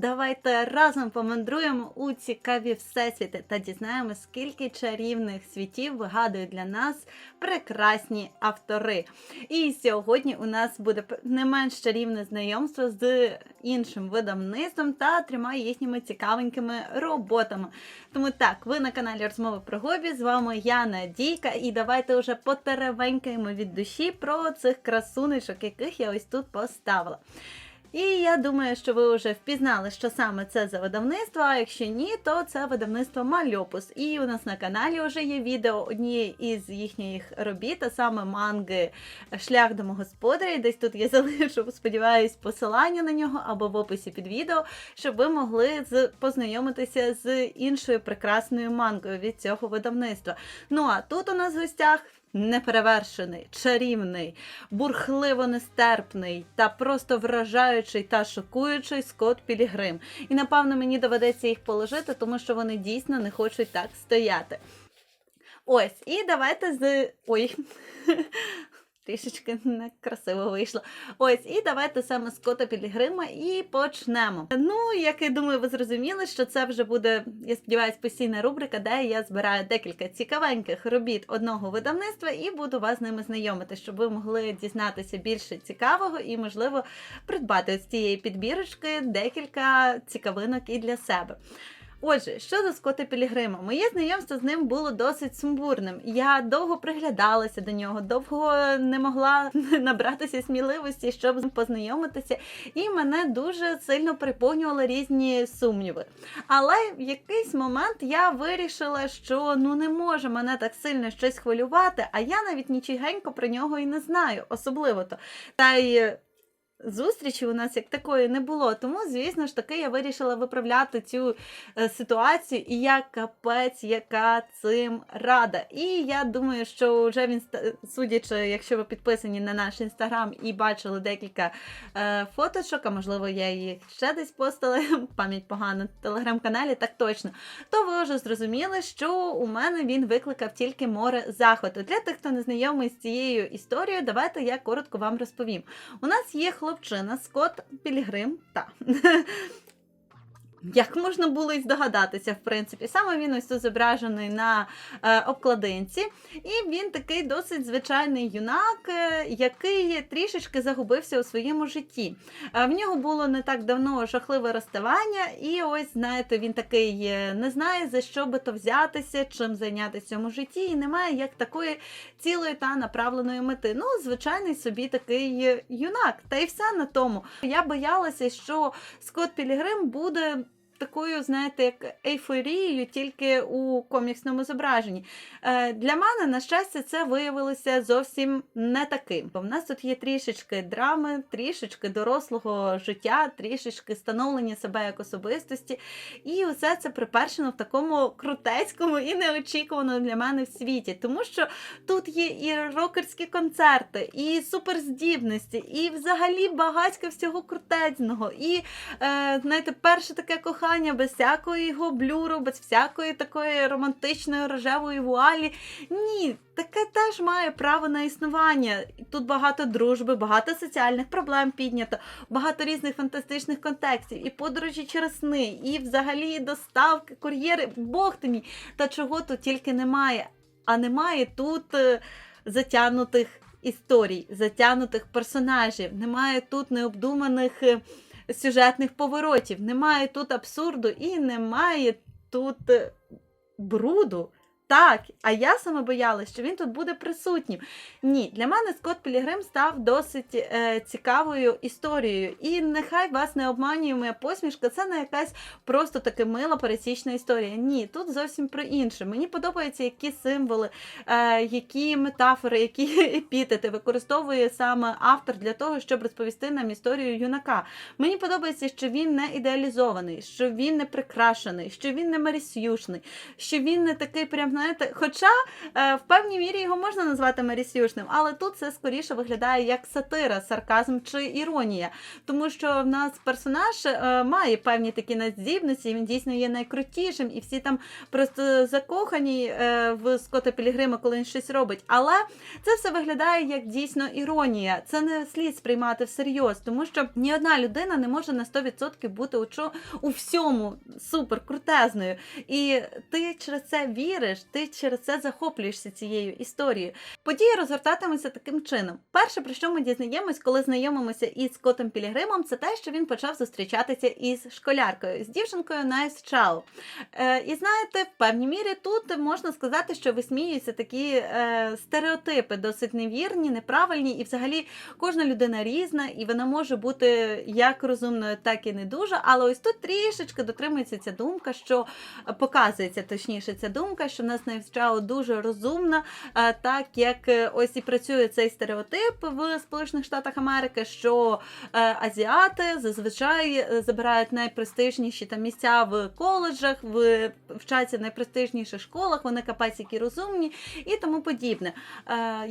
Давайте разом помандруємо у цікаві всесвіти та дізнаємося, скільки чарівних світів вигадують для нас прекрасні автори. І сьогодні у нас буде не менш чарівне знайомство з іншим видавництвом та трьома їхніми цікавенькими роботами. Тому так, ви на каналі Розмови про Гобі. З вами я Надійка, і давайте вже потеревенькаємо від душі про цих красунечок, яких я ось тут поставила. І я думаю, що ви вже впізнали, що саме це за видавництво. А якщо ні, то це видавництво Мальопус. І у нас на каналі вже є відео однієї із їхніх робіт, а саме манги Шлях домогосподаря. Десь тут я залишу, сподіваюсь, посилання на нього або в описі під відео, щоб ви могли з познайомитися з іншою прекрасною мангою від цього видавництва. Ну а тут у нас в гостях. Неперевершений, чарівний, бурхливо нестерпний та просто вражаючий та шокуючий Скотт Пілігрим. І напевно мені доведеться їх положити, тому що вони дійсно не хочуть так стояти. Ось, і давайте з. Ой. Трішечки некрасиво вийшло. Ось, і давайте саме з кота Пілігрима і почнемо. Ну, як я думаю, ви зрозуміли, що це вже буде, я сподіваюся, постійна рубрика, де я збираю декілька цікавеньких робіт одного видавництва і буду вас з ними знайомити, щоб ви могли дізнатися більше цікавого і, можливо, придбати з цієї підбірочки декілька цікавинок і для себе. Отже, щодо Скотта Пілігрима, моє знайомство з ним було досить сумбурним. Я довго приглядалася до нього, довго не могла набратися сміливості, щоб познайомитися, і мене дуже сильно приповнювали різні сумніви. Але в якийсь момент я вирішила, що ну не може мене так сильно щось хвилювати, а я навіть нічогенько про нього і не знаю, особливо то. Та й Зустрічі у нас як такої не було, тому, звісно ж таки, я вирішила виправляти цю е, ситуацію, і я капець, яка цим рада. І я думаю, що вже він, судячи, якщо ви підписані на наш інстаграм і бачили декілька е, фоточок, а можливо, я їх ще десь постила, пам'ять погана в телеграм-каналі, так точно, то ви вже зрозуміли, що у мене він викликав тільки море захвату. Для тих, хто не знайомий з цією історією, давайте я коротко вам розповім. У нас є хлопчина Скотт Пілігрим. Та. Як можна було і здогадатися, в принципі, саме він ось тут зображений на е, обкладинці, і він такий досить звичайний юнак, е, який трішечки загубився у своєму житті. Е, в нього було не так давно жахливе розставання, і ось, знаєте, він такий е, не знає, за що би то взятися, чим зайнятися в цьому житті, і немає як такої цілої та направленої мети. Ну, звичайний собі такий е, юнак. Та й все на тому. Я боялася, що Скотт Пілігрим буде. Такою, знаєте, як ейфорією, тільки у коміксному зображенні. Е, для мене, на щастя, це виявилося зовсім не таким. Бо в нас тут є трішечки драми, трішечки дорослого життя, трішечки становлення себе як особистості. І усе це припершено в такому крутецькому і неочікуваному для мене в світі. Тому що тут є і рокерські концерти, і суперздібності, і взагалі багатько всього крутецького. І е, знаєте, перше таке кохання без всякого блюру, без всякої такої романтичної рожевої вуалі. Ні, таке теж має право на існування. Тут багато дружби, багато соціальних проблем піднято, багато різних фантастичних контекстів, і подорожі через сни, і взагалі доставки, кур'єри, Бог ти мій, та чого тут тільки немає. А немає тут е, затягнутих історій, затягнутих персонажів, немає тут необдуманих е, сюжетних поворотів, немає тут абсурду і немає тут е, бруду. Так, а я саме боялась, що він тут буде присутнім. Ні, для мене Скотт Пілігрим став досить е, цікавою історією. І нехай вас не обманює моя посмішка, це не якась просто таки мила пересічна історія. Ні, тут зовсім про інше. Мені подобаються які символи, е, які метафори, які епітети використовує саме автор для того, щоб розповісти нам історію юнака. Мені подобається, що він не ідеалізований, що він не прикрашений, що він не мерісюшний, що він не такий прям знаєте, хоча е, в певній мірі його можна назвати Марісюшним, але тут це скоріше виглядає як сатира, сарказм чи іронія. Тому що в нас персонаж е, має певні такі надздібності, він дійсно є найкрутішим, і всі там просто закохані е, в Скотта Пілігрима, коли він щось робить. Але це все виглядає як дійсно іронія. Це не слід сприймати всерйоз, тому що ні одна людина не може на 100% бути у, чо, у всьому супер крутезною. І ти через це віриш, ти через це захоплюєшся цією історією. Події розгортатимуться таким чином. Перше, про що ми дізнаємось, коли знайомимося із Скоттом Пілігримом, це те, що він почав зустрічатися із школяркою, з дівчинкою Найс Чау. Е, і знаєте, в певній мірі тут можна сказати, що висміюються такі е, стереотипи, досить невірні, неправильні, і взагалі кожна людина різна, і вона може бути як розумною, так і не дуже. Але ось тут трішечки дотримується ця думка, що показується точніше ця думка, що в нас Найс Чау дуже розумна, е, так як е, ось і працює цей стереотип в Сполучених Штатах Америки, що е, азіати зазвичай забирають найпрестижніші там місця в коледжах, в вчаться в найпрестижніших школах, вони капець які розумні і тому подібне.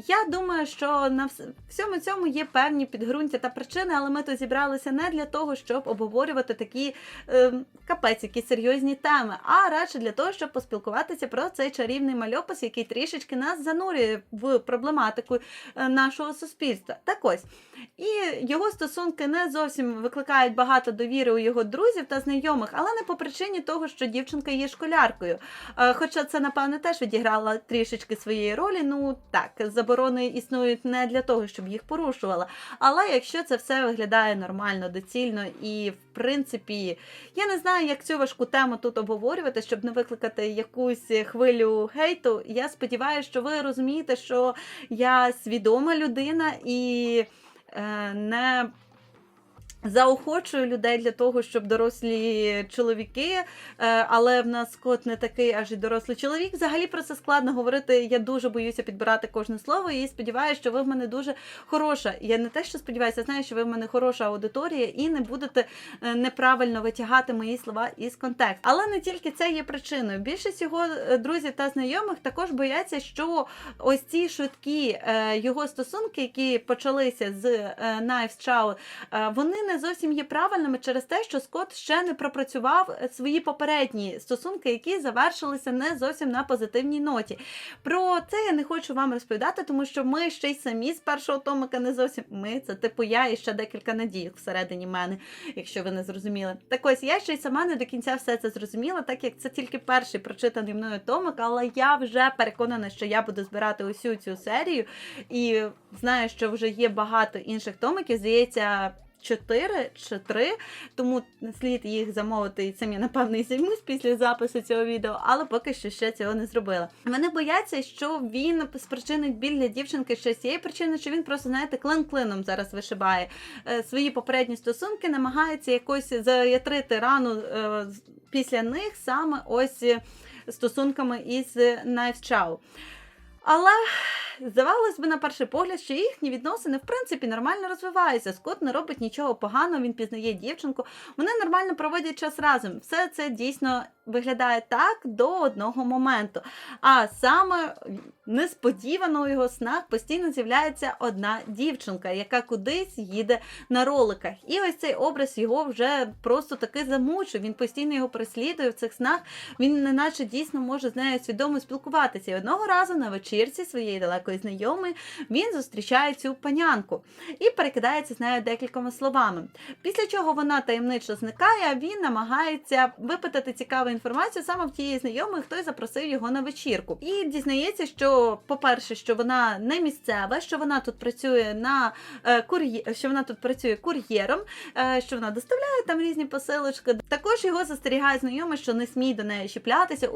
Я думаю, що на всьому цьому є певні підґрунтя та причини, але ми тут зібралися не для того, щоб обговорювати такі е, капець, які серйозні теми, а радше для того, щоб поспілкуватися про цей чарівний мальопис, який трішечки нас занурює в проблематику е, нашого суспільства. Так ось. І його стосунки не зовсім викликають багато довіри у його друзів та знайомих, але не по причині того, що дівчинка є школяркою. Е, Хоча це, напевне, теж відіграла трішечки своєї ролі. Ну так, заборони існують не для того, щоб їх порушувала. Але якщо це все виглядає нормально, доцільно і в принципі, я не знаю, як цю важку тему тут обговорювати, щоб не викликати якусь хвилю хейту. Я сподіваюся, що ви розумієте, що я свідома людина і е, не. Заохочую людей для того, щоб дорослі чоловіки, е, але в нас кот не такий, аж і дорослий чоловік. Взагалі про це складно говорити. Я дуже боюся підбирати кожне слово і сподіваюся, що ви в мене дуже хороша. Я не те, що сподіваюся, знаю, що ви в мене хороша аудиторія і не будете е, неправильно витягати мої слова із контексту. Але не тільки це є причиною. Більшість його е, друзів та знайомих також бояться, що ось ці швидкі його стосунки, які почалися з Knives Chow, вони не зовсім є правильними через те, що Скотт ще не пропрацював е, свої попередні стосунки, які завершилися не зовсім на позитивній ноті. Про це я не хочу вам розповідати, тому що ми ще й самі з першого томика не зовсім ми, це типу я і ще декілька надійок всередині мене, якщо ви не зрозуміли. Так ось я ще й сама не до кінця все це зрозуміла, так як це тільки перший прочитаний мною томик, але я вже переконана, що я буду збирати усю цю серію і знаю, що вже є багато інших томиків. Здається. Чотири чи три, тому слід їх замовити і цим я напевно і займусь після запису цього відео, але поки що ще цього не зробила. Вони бояться, що він спричинить біль для дівчинки ще з цієї причини, що він просто знаєте клин клином зараз вишибає е, свої попередні стосунки, намагається якось заятрити рану е, після них саме ось е, стосунками із Knives Chow. Але здавалось би, на перший погляд, що їхні відносини в принципі нормально розвиваються. Скот не робить нічого поганого, він пізнає дівчинку. Вони нормально проводять час разом. Все це дійсно виглядає так до одного моменту. А саме несподівано у його снах постійно з'являється одна дівчинка, яка кудись їде на роликах. І ось цей образ його вже просто таки замучив. Він постійно його переслідує в цих снах. Він неначе дійсно може з нею свідомо спілкуватися. І одного разу на вечірці своєї далекої знайомої він зустрічає цю панянку і перекидається з нею декількома словами. Після чого вона таємничо зникає, а він намагається випитати цікаву інформацію саме в тієї знайомої, хто й запросив його на вечірку. І дізнається, що, по-перше, що вона не місцева, що вона тут працює на е, кур'є... що вона тут працює кур'єром, е, що вона доставляє там різні посилочки. Також його застерігає знайомий, що не смій до неї чіплятися.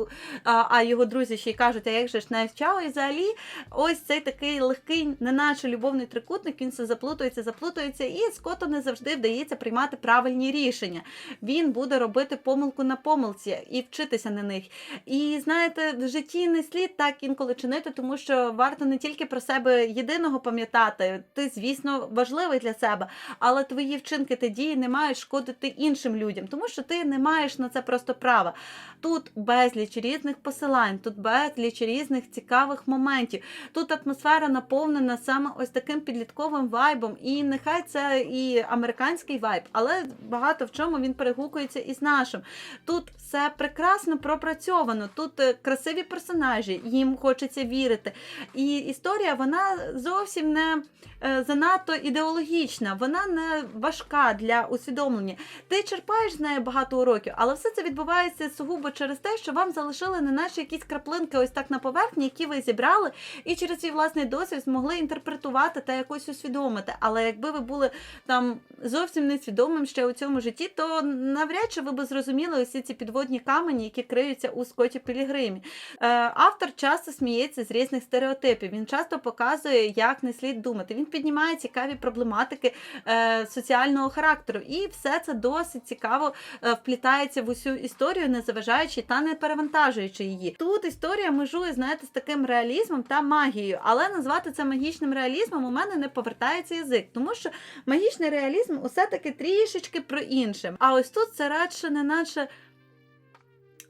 А, його друзі ще й кажуть, а як же ж не вчав? І взагалі, ось цей такий легкий, неначе любовний трикутник, він все заплутується, заплутується, і Скотту не завжди вдається приймати правильні рішення. Він буде робити помилку на помилці і вчитися на них. І знаєте, в житті не слід так інколи чинити, тому що варто не тільки про себе єдиного пам'ятати. Ти, звісно, важливий для себе, але твої вчинки та дії не мають шкодити іншим людям, тому що ти не маєш на це просто права. Тут безліч різних посилань, тут безліч різних цікавих моментів. Тут атмосфера наповнена саме ось таким підлітковим вайбом. І нехай це і американський вайб, але багато в чому він перегукується із нашим. Тут все прекрасно пропрацьовано. Тут е, красиві персонажі, їм хочеться вірити. І історія вона зовсім не е, занадто ідеологічна, вона не важка для усвідомлення. Ти черпаєш з неї багато уроків, але все це відбувається сугубо через те, що вам залишили не наче якісь краплинки, ось так на поверхні, які ви зібрали, і через свій власний досвід змогли інтерпретувати та якось усвідомити. Але якби ви були там зовсім несвідомим ще у цьому житті, то навряд чи ви б зрозуміли усі ці підводні камені, які криються у Скотті Пілігримі. Е, автор часто сміється з різних стереотипів. Він часто показує, як не слід думати. Він піднімає цікаві проблематики е, соціального характеру, і все це досить цікаво е, вплітається в усю історію, не заважаючи та не перевантажуючи її. Тут історія межує, знаєте, з таким реалізмом та магією, але назвати це магічним реалізмом у мене не повертається язик, тому що магічний реалізм усе таки трішечки про інше. А ось тут це радше не наче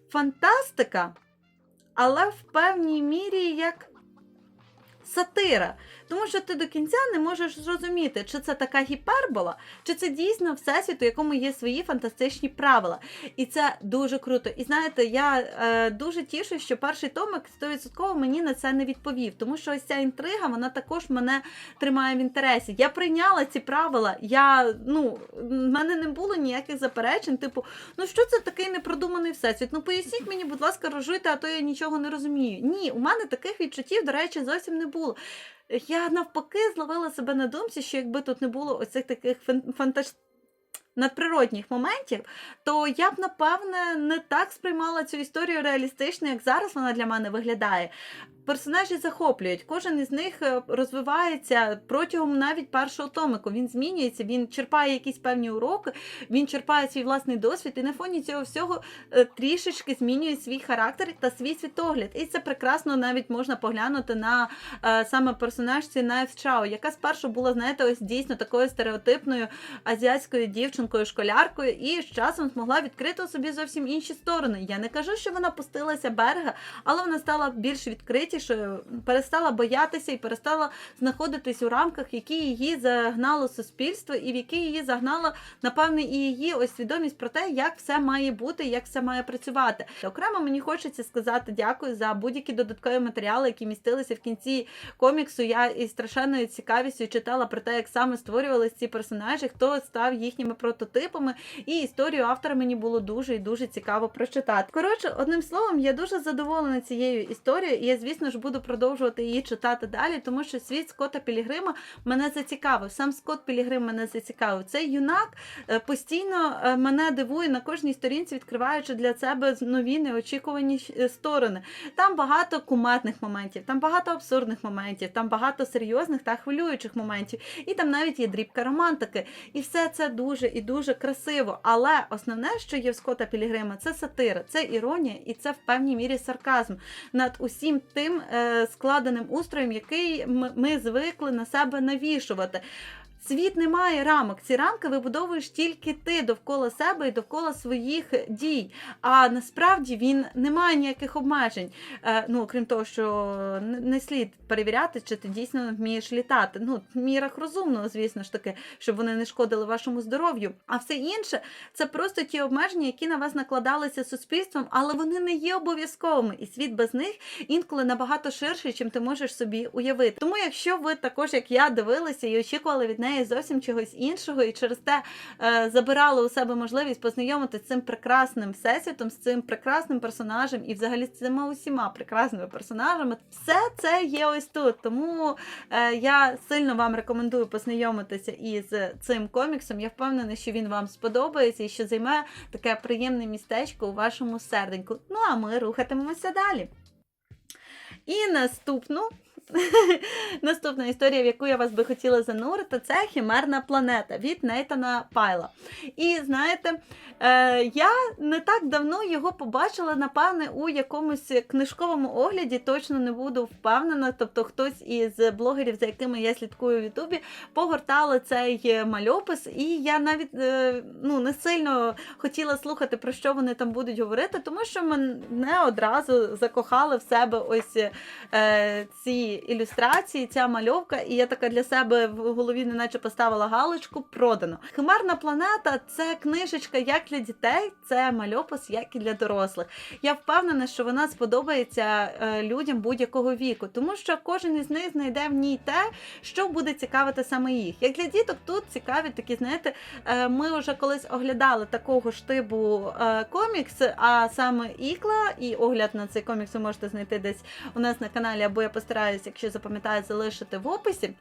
фантастика, але в певній мірі як сатира. Тому що ти до кінця не можеш зрозуміти, чи це така гіпербола, чи це дійсно всесвіт, у якому є свої фантастичні правила. І це дуже круто. І знаєте, я е, дуже тішу, що перший томик 100% мені на це не відповів, тому що ось ця інтрига, вона також мене тримає в інтересі. Я прийняла ці правила. Я ну в мене не було ніяких заперечень. Типу, ну що це такий непродуманий всесвіт? Ну поясніть мені, будь ласка, розжуйте, а то я нічого не розумію. Ні, у мене таких відчуттів, до речі, зовсім не було. Я навпаки зловила себе на думці, що якби тут не було оцих таких фан- надприродних моментів, то я б напевне не так сприймала цю історію реалістично, як зараз вона для мене виглядає. Персонажі захоплюють, кожен із них е, розвивається протягом навіть першого томику. Він змінюється, він черпає якісь певні уроки, він черпає свій власний досвід, і на фоні цього всього е, трішечки змінює свій характер та свій світогляд. І це прекрасно навіть можна поглянути на е, саме персонажці Найф Чао, яка спершу була, знаєте, ось дійсно такою стереотипною азіатською дівчинкою, школяркою, і з часом змогла відкрити собі зовсім інші сторони. Я не кажу, що вона пустилася берега, але вона стала більш відкритішою, перестала боятися і перестала знаходитись у рамках, які її загнало суспільство, і в які її загнала, напевне, і її ось свідомість про те, як все має бути, як все має працювати. Окремо мені хочеться сказати дякую за будь-які додаткові матеріали, які містилися в кінці коміксу. Я із страшенною цікавістю читала про те, як саме створювалися ці персонажі, хто став їхніми прототипами. І історію автора мені було дуже і дуже цікаво прочитати. Коротше, одним словом, я дуже задоволена цією історією, і я, звісно ж, буду продовжувати її читати далі, тому що світ Скотта Пілігрима мене зацікавив. Сам Скотт Пілігрим мене зацікавив. Цей юнак е, постійно е, мене дивує на кожній сторінці, відкриваючи для себе нові неочікувані е, сторони. Там багато кумедних моментів, там багато абсурдних моментів, там багато серйозних та хвилюючих моментів, і там навіть є дрібка романтики. І все це дуже і дуже красиво. Але основне, що є в Скотта Пілігрима, це сатира, це іронія і це в певній мірі сарказм над усім тим е, складеним устроєм, який ми, ми звикли на себе навішувати. Світ не має рамок. Ці рамки вибудовуєш тільки ти довкола себе і довкола своїх дій. А насправді він не має ніяких обмежень. Е, ну, крім того, що не, слід перевіряти, чи ти дійсно вмієш літати. Ну, в мірах розумного, звісно ж таки, щоб вони не шкодили вашому здоров'ю. А все інше це просто ті обмеження, які на вас накладалися суспільством, але вони не є обов'язковими. І світ без них інколи набагато ширший, чим ти можеш собі уявити. Тому, якщо ви також, як я, дивилися і очікували від неї зовсім чогось іншого, і через те е, забирали у себе можливість познайомитися з цим прекрасним всесвітом, з цим прекрасним персонажем і взагалі з цими усіма прекрасними персонажами, все це є ось тут. Тому е, я сильно вам рекомендую познайомитися із цим коміксом. Я впевнена, що він вам сподобається і що займе таке приємне містечко у вашому серденьку. Ну а ми рухатимемося далі. І наступну Наступна історія, в яку я вас би хотіла занурити, це хімерна планета від Нейтана Пайла. І знаєте, е, я не так давно його побачила, напевне, у якомусь книжковому огляді. Точно не буду впевнена. Тобто, хтось із блогерів, за якими я слідкую в Ютубі, погортали цей мальопис, і я навіть е, ну, не сильно хотіла слухати, про що вони там будуть говорити, тому що мене одразу закохали в себе ось е, ці ілюстрації, ця мальовка, і я така для себе в голові неначе поставила галочку продано. Химерна планета це книжечка як для дітей, це мальопис, як і для дорослих. Я впевнена, що вона сподобається е, людям будь-якого віку, тому що кожен із них знайде в ній те, що буде цікавити саме їх. Як для діток, тут цікаві такі, знаєте, е, ми вже колись оглядали такого ж типу е, комікс, а саме Ікла, і огляд на цей комікс ви можете знайти десь у нас на каналі, або я постараюсь, якщо запам'ятаю, залишити в описі.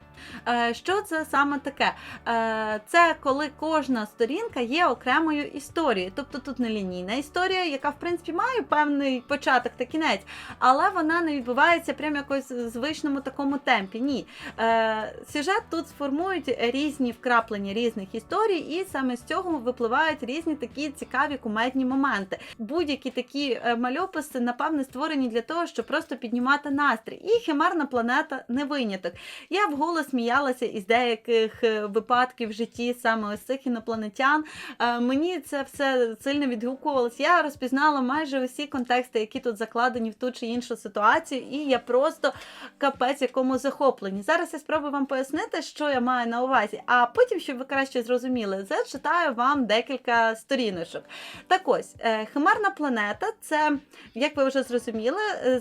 Е, Що це саме таке? Е, Це коли кожна сторінка є окремою історією. Тобто тут не лінійна історія, яка в принципі має певний початок та кінець, але вона не відбувається прямо якось в звичному такому темпі. Ні. Е, Сюжет тут сформують різні вкраплення різних історій, і саме з цього випливають різні такі цікаві кумедні моменти. Будь-які такі мальописи, напевне, створені для того, щоб просто піднімати настрій. І химерна планета не виняток. Я вголос сміялася із деяких е, випадків в житті саме ось цих інопланетян. Е, Мені це все сильно відгукувалось. Я розпізнала майже усі контексти, які тут закладені в ту чи іншу ситуацію, і я просто капець якому захоплені. Зараз я спробую вам пояснити, що я маю на увазі, а потім, щоб ви краще зрозуміли, зачитаю вам декілька сторіночок. Так ось, е, Химерна планета це, як ви вже зрозуміли,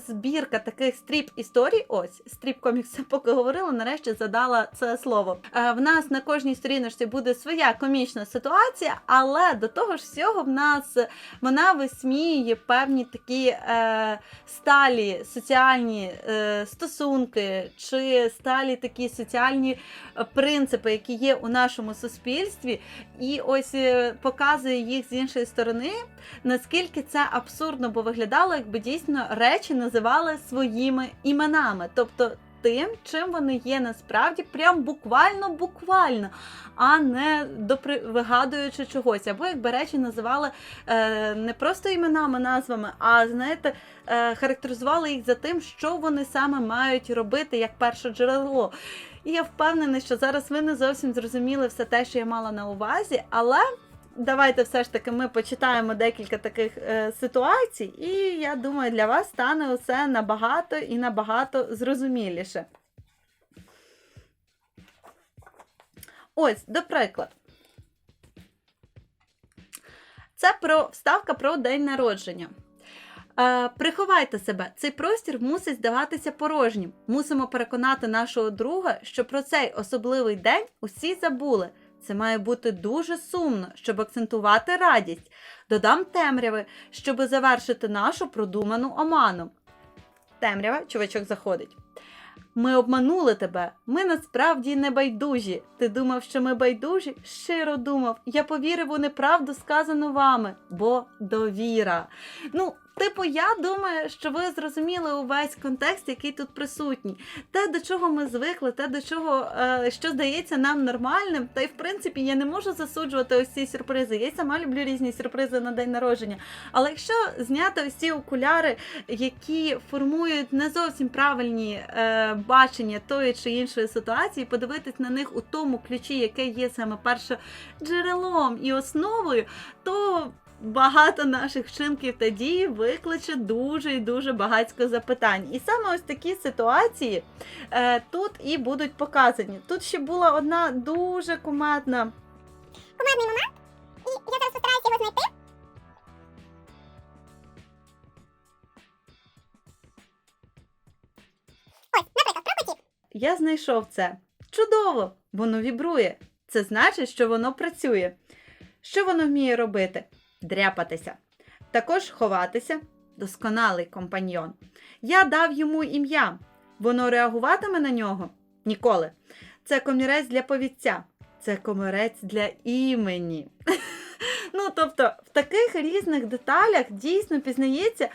збірка таких стріп історій. Ось стріп комікс поки говорила, нарешті задала це слово. Е, В нас на кожній сторіночці буде своя комічна ситуація, але до того ж всього в нас вона висміює певні такі е, сталі соціальні е, стосунки чи сталі такі соціальні принципи, які є у нашому суспільстві, і ось е, показує їх з іншої сторони, наскільки це абсурдно, бо виглядало, якби дійсно речі називали своїми іменами. Тобто тим, чим вони є насправді, прям буквально буквально, а не допри... вигадуючи чогось. Або якби речі називали е, не просто іменами, назвами, а знаєте, е, характеризували їх за тим, що вони саме мають робити як перше джерело. І я впевнена, що зараз ви не зовсім зрозуміли все те, що я мала на увазі, але. Давайте все ж таки ми почитаємо декілька таких е, ситуацій, і я думаю, для вас стане усе набагато і набагато зрозуміліше. Ось, до прикладу. Це про вставка про день народження. Е, приховайте себе, цей простір мусить здаватися порожнім. Мусимо переконати нашого друга, що про цей особливий день усі забули. Це має бути дуже сумно, щоб акцентувати радість. Додам темряви, щоб завершити нашу продуману оману. Темрява, чувачок заходить. Ми обманули тебе. Ми насправді не байдужі. Ти думав, що ми байдужі? Щиро думав. Я повірив у неправду, сказану вами, бо довіра. Ну, типу, я думаю, що ви зрозуміли увесь контекст, який тут присутній. Те, до чого ми звикли, те, до чого, е, що здається нам нормальним. Та й в принципі я не можу засуджувати ось ці сюрпризи. Я сама люблю різні сюрпризи на день народження. Але якщо зняти ось ці окуляри, які формують не зовсім правильні е, бачення тої чи іншої ситуації, подивитись на них у тому ключі, яке є саме першоджерелом і основою, то багато наших вчинків та дій викличе дуже і дуже багатько запитань. І саме ось такі ситуації е, тут і будуть показані. Тут ще була одна дуже кумедна. кумедний момент, і я зараз постараюся його знайти. Ось, наприклад, про. Я знайшов це. Чудово! Воно вібрує. Це значить, що воно працює. Що воно вміє робити? Дряпатися. Також ховатися. Досконалий компаньйон. Я дав йому ім'я. Воно реагуватиме на нього? Ніколи. Це комірець для повідця. Це комірець для імені. Ну, тобто, в таких різних деталях дійсно пізнається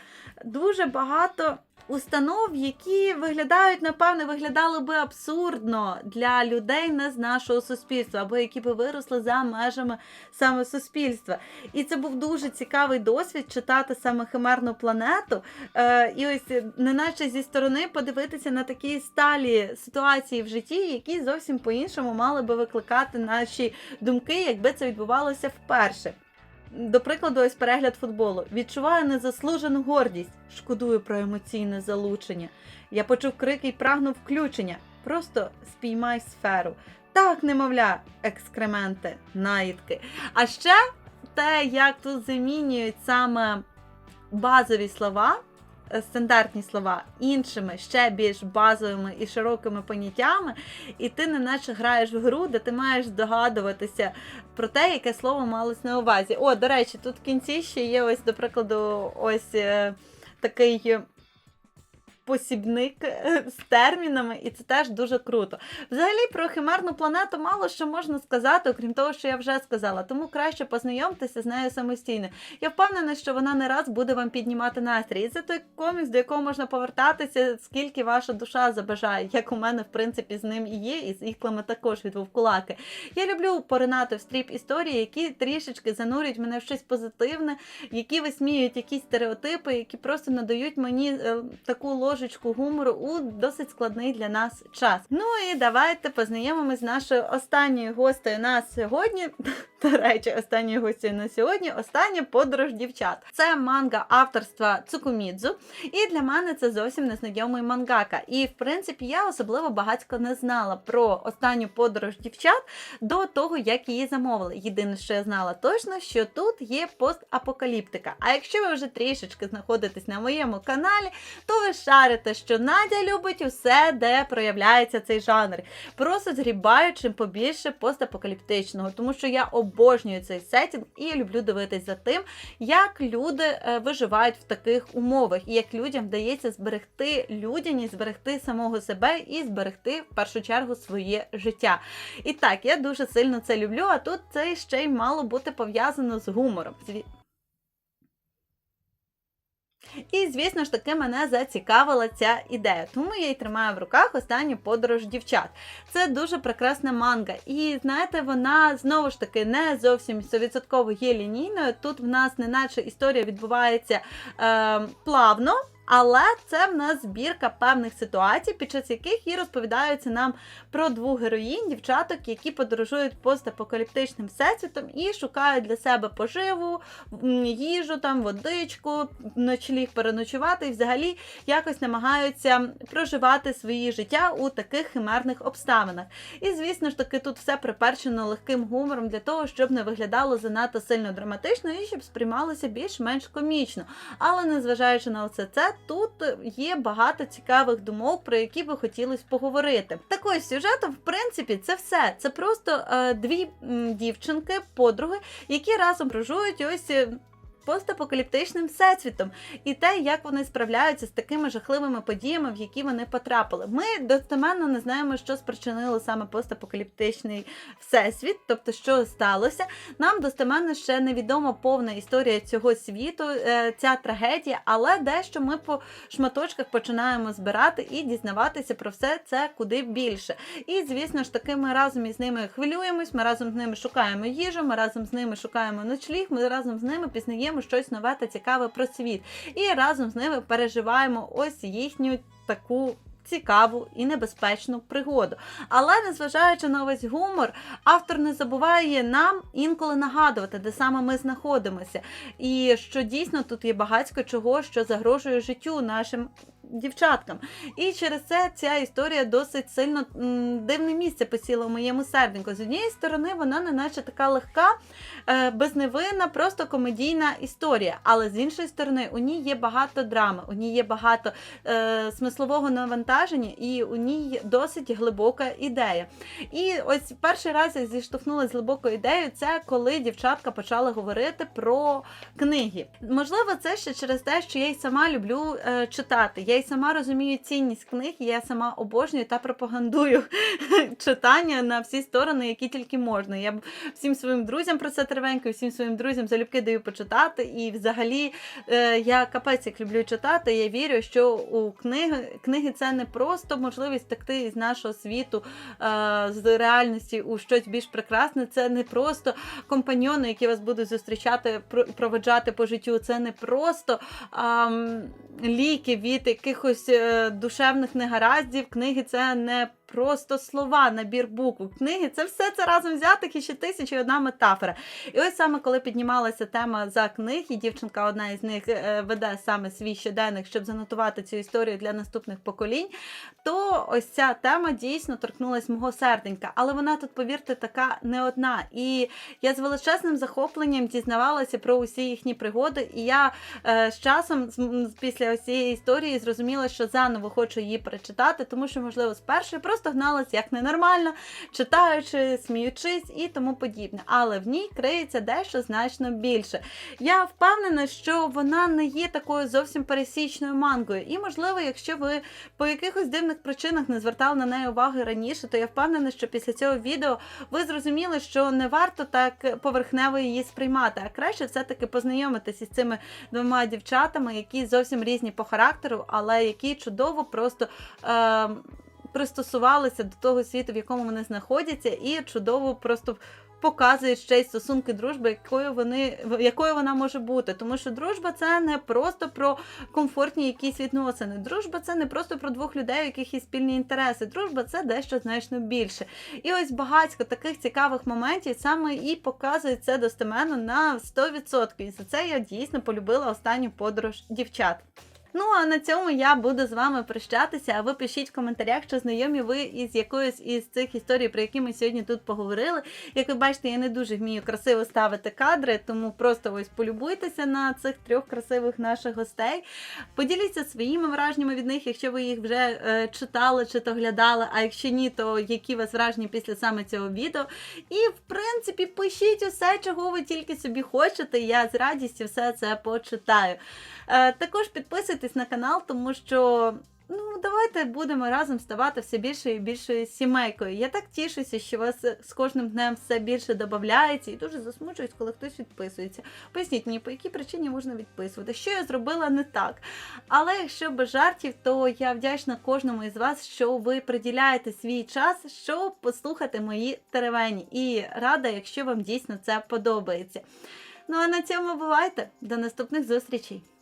дуже багато установ, які виглядають, напевне, виглядали би абсурдно для людей не з нашого суспільства, або які би виросли за межами саме суспільства. І це був дуже цікавий досвід читати саме химерну планету. Е, і ось неначе зі сторони подивитися на такі сталі ситуації в житті, які зовсім по-іншому мали би викликати наші думки, якби це відбувалося вперше. До прикладу, ось перегляд футболу. Відчуваю незаслужену гордість, шкодую про емоційне залучення. Я почув крики і прагнув включення. Просто спіймай сферу. Так, немовля, екскременти, наїдки. А ще те, як тут замінюють саме базові слова, стандартні слова іншими, ще більш базовими і широкими поняттями, і ти неначе граєш в гру, де ти маєш здогадуватися про те, яке слово малось на увазі. О, до речі, тут в кінці ще є ось, до прикладу, ось е, такий. Посібник е, з термінами, і це теж дуже круто. Взагалі про химерну планету мало що можна сказати, окрім того, що я вже сказала. Тому краще познайомтеся з нею самостійно. Я впевнена, що вона не раз буде вам піднімати настрій. І це той комікс, до якого можна повертатися, скільки ваша душа забажає, як у мене, в принципі, з ним і є, і з іклами також від Вовкулаки. Я люблю поринати в стріп історії, які трішечки занурюють мене в щось позитивне, які висміюють якісь стереотипи, які просто надають мені е, таку ложечку гумору у досить складний для нас час. Ну і давайте познайомимось з нашою останньою гостею на сьогодні. До речі, останньою гостею на сьогодні остання подорож дівчат. Це манга авторства Цукумідзу, і для мене це зовсім незнайомий мангака. І в принципі я особливо багатько не знала про останню подорож дівчат до того, як її замовили. Єдине, що я знала точно, що тут є постапокаліптика. А якщо ви вже трішечки знаходитесь на моєму каналі, то ви шарите, що Надя любить усе, де проявляється цей жанр. Просто згрібаю чим побільше постапокаліптичного, тому що я обожнюю цей сетінг і люблю дивитись за тим, як люди е, виживають в таких умовах, і як людям вдається зберегти людяність, зберегти самого себе і зберегти в першу чергу своє життя. І так, я дуже сильно це люблю, а тут це ще й мало бути пов'язано з гумором. І, звісно ж таки, мене зацікавила ця ідея, тому я й тримаю в руках останню подорож дівчат. Це дуже прекрасна манга. І знаєте, вона знову ж таки не зовсім 100% є лінійною. Тут в нас неначе історія відбувається е, плавно. Але це в нас збірка певних ситуацій, під час яких і розповідаються нам про двох героїнь, дівчаток, які подорожують постапокаліптичним всесвітом і шукають для себе поживу, їжу, там, водичку, ночліг переночувати і взагалі якось намагаються проживати свої життя у таких химерних обставинах. І звісно ж таки, тут все приперчено легким гумором для того, щоб не виглядало занадто сильно драматично і щоб сприймалося більш-менш комічно. Але незважаючи на все це, тут є багато цікавих думок, про які би хотілося поговорити. Так ось сюжетом, в принципі, це все. Це просто е, дві дівчинки, подруги, які разом прожують ось. Постапокаліптичним всесвітом і те, як вони справляються з такими жахливими подіями, в які вони потрапили. Ми достеменно не знаємо, що спричинило саме постапокаліптичний всесвіт, тобто що сталося. Нам достеменно ще невідома повна історія цього світу, е, ця трагедія, але дещо ми по шматочках починаємо збирати і дізнаватися про все це куди більше. І звісно ж таки, ми разом із ними хвилюємось, ми разом з ними шукаємо їжу, ми разом з ними шукаємо ночліг, ми разом з ними пізнаємо щось нове та цікаве про світ. І разом з ними переживаємо ось їхню таку. Цікаву і небезпечну пригоду. Але незважаючи на весь гумор, автор не забуває нам інколи нагадувати, де саме ми знаходимося, і що дійсно тут є багатько чого, що загрожує життю нашим дівчаткам. І через це ця історія досить сильно дивне місце посіла в моєму серденьку. З однієї сторони, вона не наче така легка, е, безневинна, просто комедійна історія. Але з іншої сторони, у ній є багато драми, у ній є багато е, смислового навантаження, і у ній досить глибока ідея. І ось перший раз я зіштовхнулася з глибокою ідеєю, це коли дівчатка почала говорити про книги. Можливо, це ще через те, що я й сама люблю е, читати. Я Я й сама розумію цінність книг, я сама обожнюю та пропагандую читання на всі сторони, які тільки можна. Я всім своїм друзям про це тервенько, всім своїм друзям залюбки даю почитати. І взагалі е, я капець як люблю читати. Я вірю, що у книги книги це не просто можливість втекти із нашого світу е, з реальності у щось більш прекрасне. Це не просто компаньйони, які вас будуть зустрічати, про- проведжати по життю. Це не просто ліки від якихось е, душевних негараздів. Книги це не просто слова, набір букв. Книги це все це разом взятих і ще тисячі одна метафора. І ось саме коли піднімалася тема за книг, і дівчинка одна із них е, веде саме свій щоденник, щоб занотувати цю історію для наступних поколінь, то ось ця тема дійсно торкнулась мого серденька. Але вона тут, повірте, така не одна. І я з величезним захопленням дізнавалася про усі їхні пригоди, і я е, з часом, після ось цієї історії, зрозуміла, що заново хочу її перечитати, тому що, можливо, спершу я просто гналась як ненормально, читаючи, сміючись і тому подібне. Але в ній криється дещо значно більше. Я впевнена, що вона не є такою зовсім пересічною мангою. І, можливо, якщо ви по якихось дивних причинах не звертали на неї уваги раніше, то я впевнена, що після цього відео ви зрозуміли, що не варто так поверхнево її сприймати, а краще все-таки познайомитися із цими двома дівчатами, які зовсім різні по характеру, але які чудово просто. Е- Пристосувалися до того світу, в якому вони знаходяться, і чудово просто показують ще й стосунки дружби, якою вони якою вона може бути. Тому що дружба це не просто про комфортні якісь відносини. Дружба це не просто про двох людей, у яких є спільні інтереси. Дружба це дещо значно більше. І ось багатько таких цікавих моментів саме і показує це достеменно на 100%. І за це я дійсно полюбила останню подорож дівчат. Ну а на цьому я буду з вами прощатися. А ви пишіть в коментарях, що знайомі ви із якоюсь із цих історій, про які ми сьогодні тут поговорили. Як ви бачите, я не дуже вмію красиво ставити кадри, тому просто ось полюбуйтеся на цих трьох красивих наших гостей. Поділіться своїми враженнями від них, якщо ви їх вже е, читали чи то глядали. А якщо ні, то які вас враження після саме цього відео. І в принципі пишіть усе, чого ви тільки собі хочете. Я з радістю все це почитаю. Е, також підписуйтесь на канал, тому що. Ну, давайте будемо разом ставати все більшою і більшою сімейкою. Я так тішуся, що вас з кожним днем все більше додається і дуже засмучуюсь, коли хтось відписується. Поясніть мені, по якій причині можна відписувати, що я зробила не так. Але якщо без жартів, то я вдячна кожному із вас, що ви приділяєте свій час, щоб послухати мої теревені. І рада, якщо вам дійсно це подобається. Ну а на цьому бувайте. До наступних зустрічей!